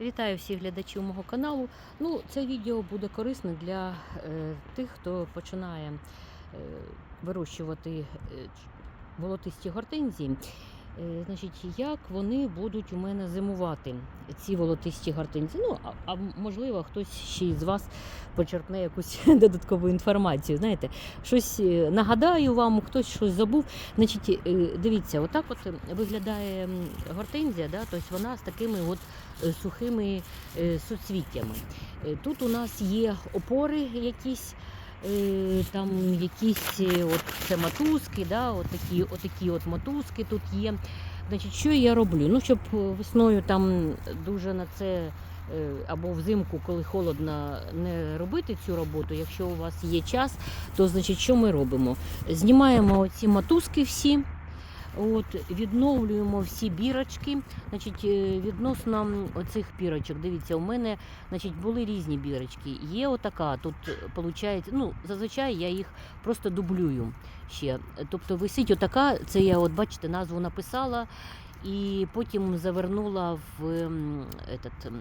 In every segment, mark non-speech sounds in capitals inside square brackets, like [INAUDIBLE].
Вітаю всіх глядачів мого каналу. Ну, це відео буде корисне для е, тих, хто починає е, вирощувати е, волотисті гортензії. Е, значить, як вони будуть у мене зимувати, ці волотисті гортензії. Ну, а, а можливо, хтось ще із вас почерпне якусь [LAUGHS] додаткову інформацію. Знаєте, щось е, нагадаю вам, хтось щось забув. Значить, е, дивіться, отак от виглядає гортензія, да? тобто вона з такими от сухими суцвіттями. Тут у нас є опори якісь. Е, Там якісь е, от це мотузки, да, от такі, от такі от матузки тут є. Значить, що я роблю? Ну, щоб весною там дуже на це е, або взимку, коли холодно, не робити цю роботу. Якщо у вас є час, то значить, що ми робимо? Знімаємо оці мотузки всі. От, відновлюємо всі бірочки. Значить, е, відносно оцих бірочок, дивіться, у мене значить, були різні бірочки. Є отака, тут виходить, ну, зазвичай я їх просто дублюю ще. Тобто висить отака, це я, от бачите, назву написала і потім завернула в ем, этот, ем,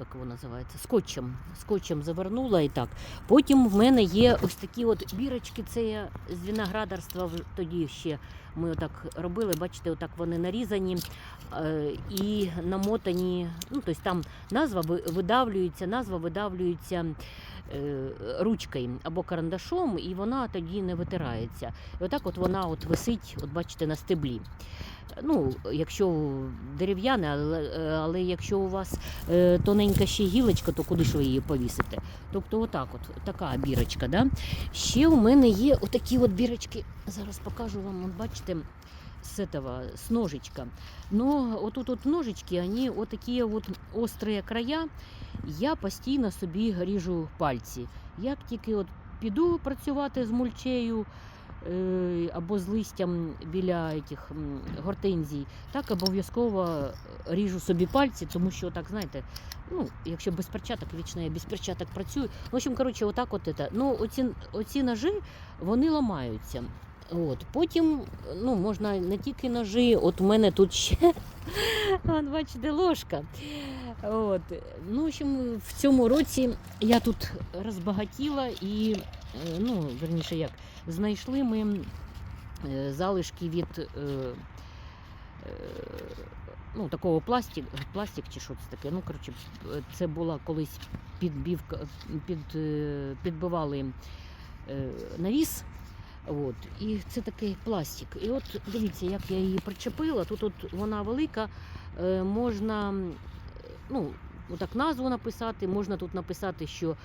як воно називається, скотчем. Скотчем завернула і так. Потім в мене є ось такі от бірочки, це я з виноградарства тоді ще ми отак робили. Бачите, отак вони нарізані е, і намотані. Ну, тобто там назва видавлюється, назва видавлюється ручкою або карандашом, і вона тоді не витирається. І отак от вона от висить, от бачите, на стеблі. Ну, якщо дерев'яне, але, е, але якщо у вас е, тоненька ще гілочка, то куди ж ви її повісите? Тобто, отак, от така бірочка. Да? Ще у мене є отакі от бірочки. Зараз покажу вам, от бачите, з этого, с ножичка. Но отут от ножички, вони отакі от острі края. Я постійно собі ріжу пальці. Як тільки от піду працювати з мульчею, е, або з листям біля этих м, гортензій, так обов'язково ріжу собі пальці, тому що так, знаєте, ну, якщо без перчаток, вічно я без перчаток працюю. В общем, коротше, отак от это. Ну, оці, оці ножи, вони ламаються. От. Потім ну, можна не тільки ножи, от у мене тут ще [LAUGHS] вон, бачите, ложка. От. Ну, в общем, в цьому році я тут розбагатіла і, е, ну, верніше як, знайшли ми е, залишки від е, ну, такого пластик, пластик чи що це таке. Ну, коротше, це була колись підбівка, під, підбивали навіс. От, і це такий пластик. І от дивіться, як я її причепила. Тут от вона велика, е, можна ну, отак назву написати, можна тут написати, що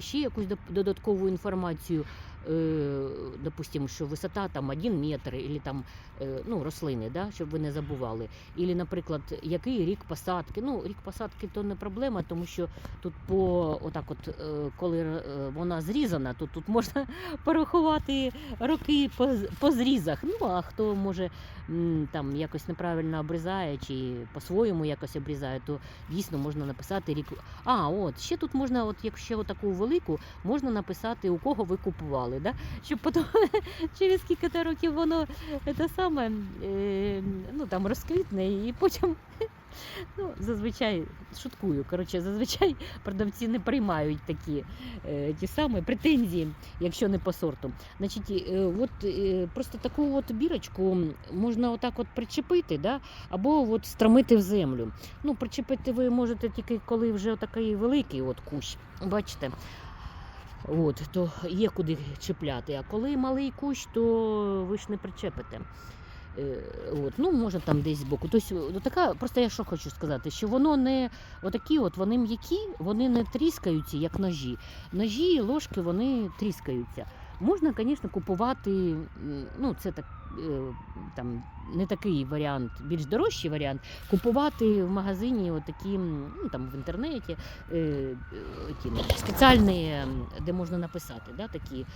ще якусь додаткову інформацію. Е, допустимо, що висота там 1 метр, або там е, ну, рослини, да, щоб ви не забували. Ілі, наприклад, який рік посадки. Ну, рік посадки то не проблема, тому що тут по отак, от, е, коли вона зрізана, то тут можна [LAUGHS] порахувати роки по, по зрізах. Ну, а хто може там якось неправильно обрізає чи по-своєму якось обрізає, то дійсно можна написати рік. А, от ще тут можна, от якщо таку велику, можна написати, у кого ви купували, да? щоб потім [LAUGHS] через кілька років воно те саме е, ну, там розквітне і потім. [LAUGHS] Ну, зазвичай шуткую. Коротше, зазвичай продавці не приймають такі е, ті самі претензії, якщо не по сорту. Значить, е, от е, просто таку от бірочку можна отак от причепити, да? або от стромити в землю. Ну, причепити ви можете тільки коли вже такий великий от кущ. Бачите? От, то є куди чіпляти. А коли малий кущ, то ви ж не причепите. Е, От, ну, може там десь збоку. Тобто, ну, така, просто я що хочу сказати, що воно не отакі, от вони м'які, вони не тріскаються, як ножі. Ножі і ложки вони тріскаються. Можна, звісно, купувати, ну, це так, е, там, не такий варіант, більш дорожчий варіант, купувати в магазині отакі, ну, там, в інтернеті, е, е, ну, спеціальні, де можна написати, да, такі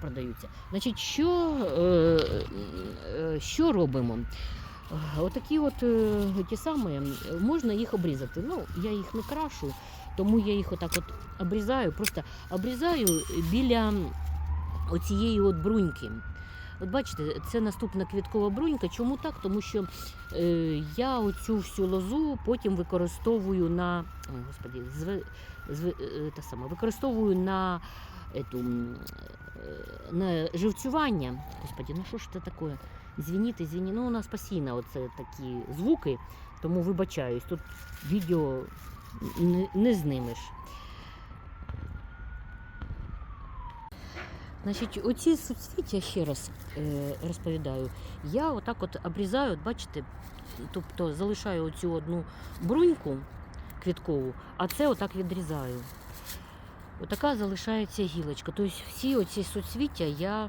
продаються. Значить, що, е, що робимо? Отакі от ті самі, можна їх обрізати. Ну, я їх не крашу, тому я їх отак от обрізаю, просто обрізаю біля оцієї от бруньки. От бачите, це наступна квіткова брунька. Чому так? Тому що е, я оцю всю лозу потім використовую на ой, господи, зве, зве, е, та сама, використовую на, ету, е, на живцювання. Господи, ну що ж це таке? Звініть, звініть. Ну, у нас постійно оце такі звуки, тому вибачаюсь. Тут відео не, не знимеш. Значить, оці суцвіття, ще раз е, розповідаю, я отак от обрізаю, от бачите, тобто залишаю оцю одну бруньку квіткову, а це отак відрізаю. Отака залишається гілочка. Тобто всі оці суцвіття я е,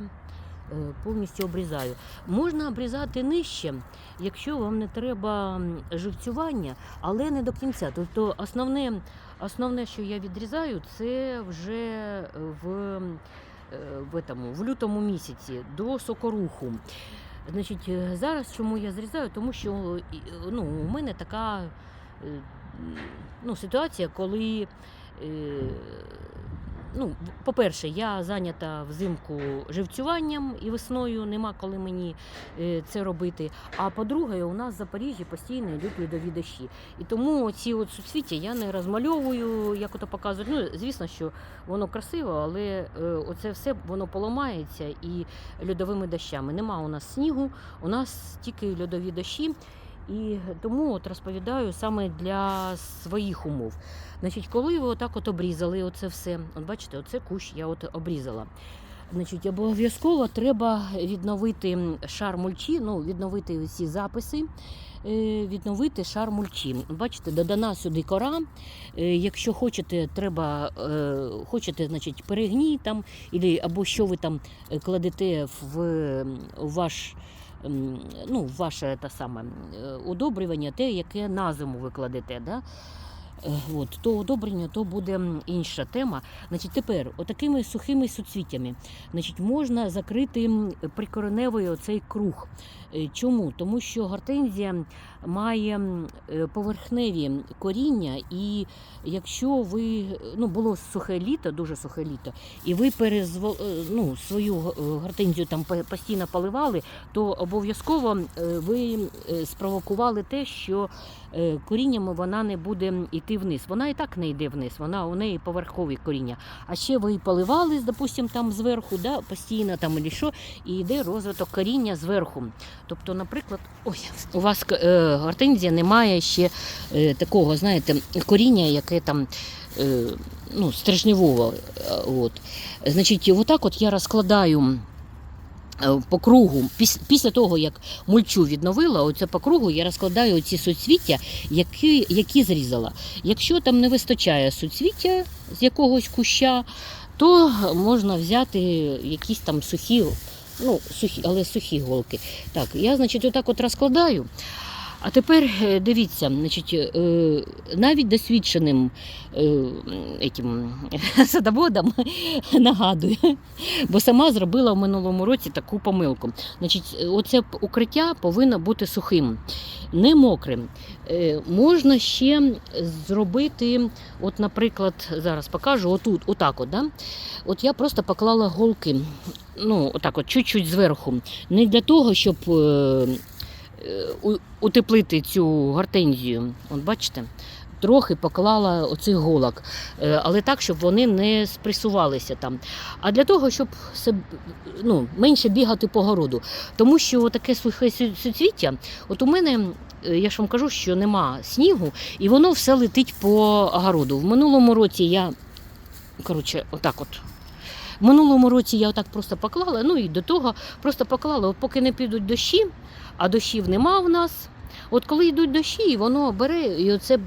повністю обрізаю. Можна обрізати нижче, якщо вам не треба живцювання, але не до кінця. Тобто основне, основне що я відрізаю, це вже в в, этому, в лютому місяці до сокоруху. Значить, е, зараз чому я зрізаю? Тому що ну, у мене така е, ну, ситуація, коли. Ну, по-перше, я зайнята взимку живцюванням і весною нема коли мені е, це робити. А по-друге, у нас в Запоріжжі постійно йдуть льодові дощі. І тому ці от суцвіття я не розмальовую, як ото показують. Ну, звісно, що воно красиво, але е, оце все воно поламається і льодовими дощами. Нема у нас снігу, у нас тільки льодові дощі. І тому от розповідаю саме для своїх умов. Значить, коли ви отак от обрізали оце все, от бачите, оце кущ я от обрізала. Значить, обов'язково треба відновити шар мульчі, ну, відновити всі записи, е, відновити шар мульчі. Бачите, додана сюди кора. Е, Якщо хочете, треба, е, хочете, значить, перегній там, або що ви там кладете в ваш. Ну, ваше та саме е, удобрювання, те, яке на зиму ви кладете. Да? Е, От, то удобрення, то буде інша тема. Значить, тепер, отакими сухими суцвіттями, значить, можна закрити прикореневий оцей круг. Е, Чому? Тому що гортензія має е, поверхневі коріння, і якщо ви ну було сухе літо, дуже сухе літо, і ви перезво, е, ну, свою е, гортензію там постійно поливали, то обов'язково ви спровокували те, що коріннями вона не буде йти вниз. Вона і так не йде вниз, вона у неї поверхові коріння. А ще ви поливали, допустим, там зверху, да, постійно там і що, і йде розвиток коріння зверху. Тобто, наприклад, ой, у вас е, гортензія не має ще е, такого, знаєте, коріння, яке там. Е, ну, стрижневого. е, От. Значить, отак от я розкладаю по кругу, піс- після того, як мульчу відновила, оце по кругу я розкладаю ці суцвіття, які, які зрізала. Якщо там не вистачає суцвіття з якогось куща, то можна взяти якісь там сухі, ну, сухі, але сухі голки. Так, я, значить, отак от розкладаю. А тепер е, дивіться, значить, е, навіть досвідченим е, этим, [LAUGHS] садоводам [LAUGHS] нагадую, бо сама зробила в минулому році таку помилку. Значить, оце укриття повинно бути сухим, не мокрим. Е, Можна ще зробити, от, наприклад, зараз покажу, отут, отак от, да? От я просто поклала голки, ну, отак от, чуть-чуть зверху. Не для того, щоб е, е, утеплити цю гортензію. От бачите? Трохи поклала оцих голок, Е, але так, щоб вони не спресувалися там. А для того, щоб ну, менше бігати по городу. Тому що таке сухе суцвіття, от у мене, е, я ж вам кажу, що нема снігу, і воно все летить по огороду. В минулому році я, коротше, отак от. В минулому році я отак просто поклала, ну і до того просто поклала, поки не підуть дощі, а дощів нема в нас. От коли йдуть дощі, воно бере, і оце е,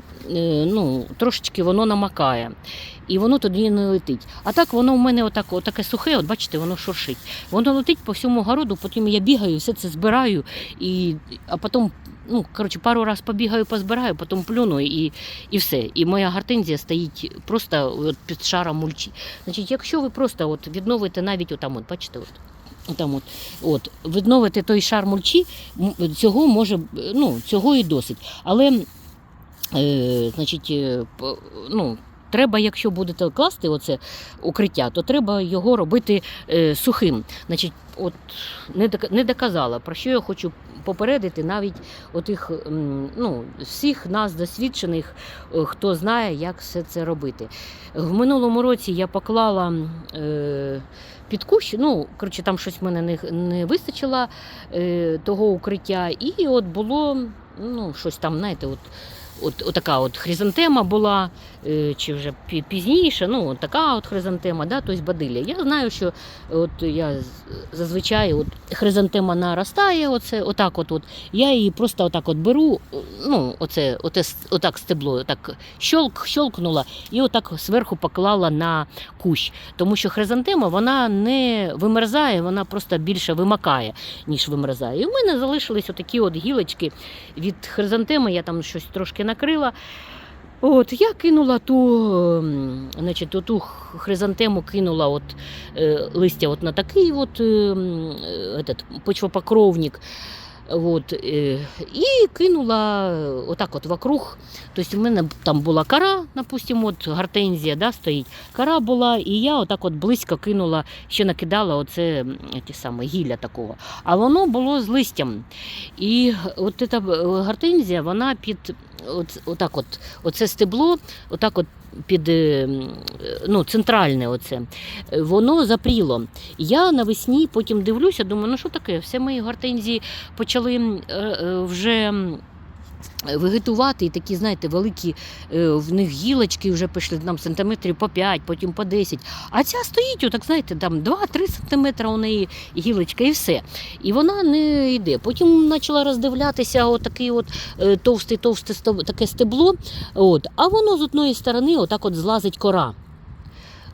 ну, трошечки воно намакає. І воно тоді не летить. А так воно в мене отак, отаке сухе, от бачите, воно шуршить. Воно летить по всьому городу, потім я бігаю, все це збираю, і, а потім, ну, коротше, пару разів побігаю, позбираю, потім плюну і, і все. І моя гортензія стоїть просто от під шаром мульчі. Значить, якщо ви просто от відновите навіть отам, от, бачите, от. Там от, от, відновити той шар мульчі, цього може, ну, цього і досить. Але, е, значить, е, ну, треба, якщо будете класти оце укриття, то треба його робити е, сухим. Значить, от не, доказала, про що я хочу попередити навіть отих, ну, всіх нас досвідчених, е, хто знає, як все це робити. В минулому році я поклала е, під кущ, ну, коротше, там щось в мене не, не вистачило е, того укриття, і от було ну, щось там, знаєте, от. От, от така от хризантема була, е, чи вже пізніше, ну от така от хризантема, да, тобто бадилля. Я знаю, що от я зазвичай от хризантема наростає, оце, отак от, от, я її просто отак от беру, ну, оце, оте, отак стебло, отак щолк, щолкнула і отак зверху поклала на кущ. Тому що хризантема вона не вимерзає, вона просто більше вимакає, ніж вимерзає. І в мене залишились отакі от гілочки від хризантеми, я там щось трошки накрила. От, я кинула ту, ем, значить, ту хризантему кинула от, е, листя от на такий от, ем, е, этот, почвопокровник. От, е, і кинула е, отак от вокруг. Тобто в мене там була кара, допустимо, от гортензія да, стоїть. Кара була, і я отак от близько кинула, ще накидала оце ті саме, гілля такого. А воно було з листям. І от ця е, гортензія, вона під от, отак от, оце стебло, отак от під ну, центральне оце, воно запріло. Я навесні потім дивлюся, думаю, ну що таке, все мої гортензії почали м, е, е, вже. Вегетувати і такі, знаєте, великі е, в них гілочки вже пішли там сантиметрів по 5, потім по 10. А ця стоїть, отак, знаєте, там 2-3 сантиметри у неї гілочка і все. І вона не йде. Потім почала роздивлятися отакий от е, товстий, товсте стеб- таке стебло. От, а воно з одної сторони отак от злазить кора.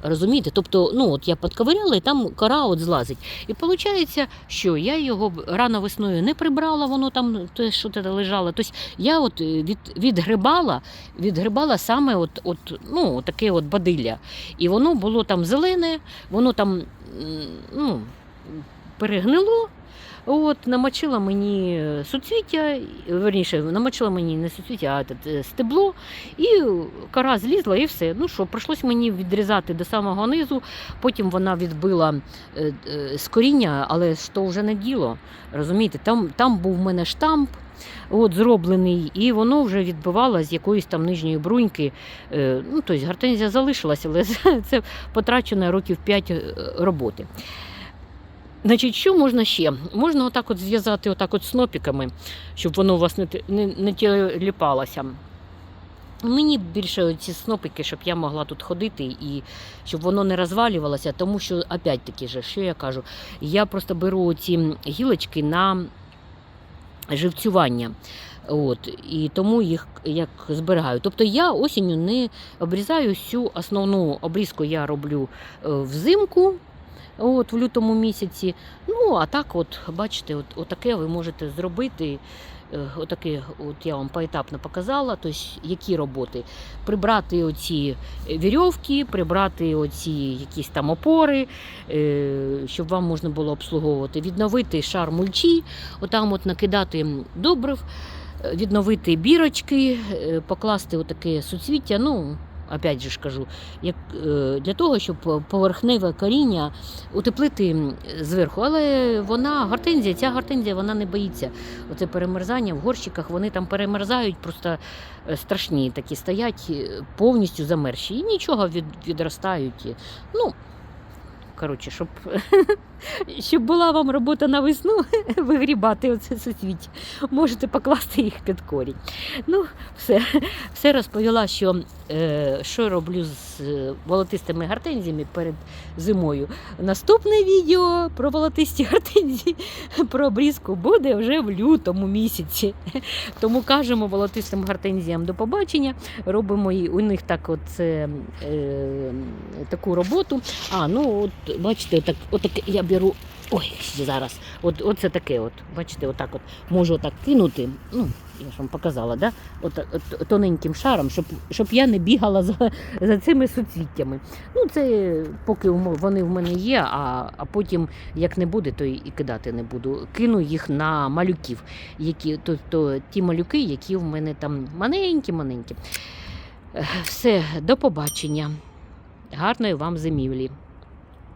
Розумієте? Тобто, ну от я підковиряла, і там кора от злазить. І виходить, що я його рано весною не прибрала, воно там те, що те лежало. Тобто я от е, від, відгрибала, відгрибала саме от, от, ну, таке от бадилля. І воно було там зелене, воно там ну, перегнило. От, намочила мені суцвіття, верніше, намочила мені не суцвіття, а те стебло, і кора злізла, і все. Ну що, прийшлось мені відрізати до самого низу. Потім вона відбила е, е, з коріння, але ж то вже не діло. Розумієте, там, там був в мене штамп. От, зроблений, і воно вже відбивало з якоїсь там нижньої бруньки. Е, ну, тобто гортензія залишилася, але [LAUGHS] це потрачено років 5 роботи. Значить, що можна ще? Можна отак от зв'язати отак от снопіками, щоб воно у вас не, не, не тіліпалося. Мені більше ці снопики, щоб я могла тут ходити і щоб воно не розвалювалося, тому що, опять-таки, же, що я кажу, я просто беру ці гілочки на живцювання. От, і тому їх як зберігаю. Тобто я осінню не обрізаю всю основну обрізку я роблю е, взимку, от, в лютому місяці. Ну, а так, от, бачите, от, отаке ви можете зробити. Е, Отаке, от я вам поетапно показала, тобто які роботи. Прибрати оці вірьовки, прибрати оці якісь там опори, е, щоб вам можна було обслуговувати, відновити шар мульчі, отам от накидати добрив, відновити бірочки, е, покласти отаке суцвіття. Ну, опять же ж кажу, як, е, для того, щоб поверхневе коріння утеплити зверху. Але вона гортензія, ця гортензія вона не боїться. Оце перемерзання в горщиках, вони там перемерзають, просто е, страшні такі стоять, е, повністю замерзші. І нічого від, відростають. Ну, коротше, щоб, [LAUGHS] щоб була вам робота на весну, [LAUGHS] вигрібати оце суцвіття. Можете покласти їх під корінь. Ну, все, все розповіла, що, е, що роблю з е, волотистими гортензіями перед зимою. Наступне відео про волотисті гортензії, про обрізку буде вже в лютому місяці. Тому кажемо волотистим гортензіям до побачення. Робимо і у них так от, е, е, таку роботу. А, ну от бачите, отак, отак я беру. Ой, зараз. От, оце таке, от, бачите, отак от можу отак кинути. Ну, я ж вам показала, да? от, от, тоненьким шаром, щоб, щоб я не бігала за, за цими суцвіттями. Ну, це поки вони в мене є, а, а потім, як не буде, то і кидати не буду. Кину їх на малюків, які, тобто ті малюки, які в мене там маленькі-маленькі. Все, до побачення. Гарної вам зимівлі.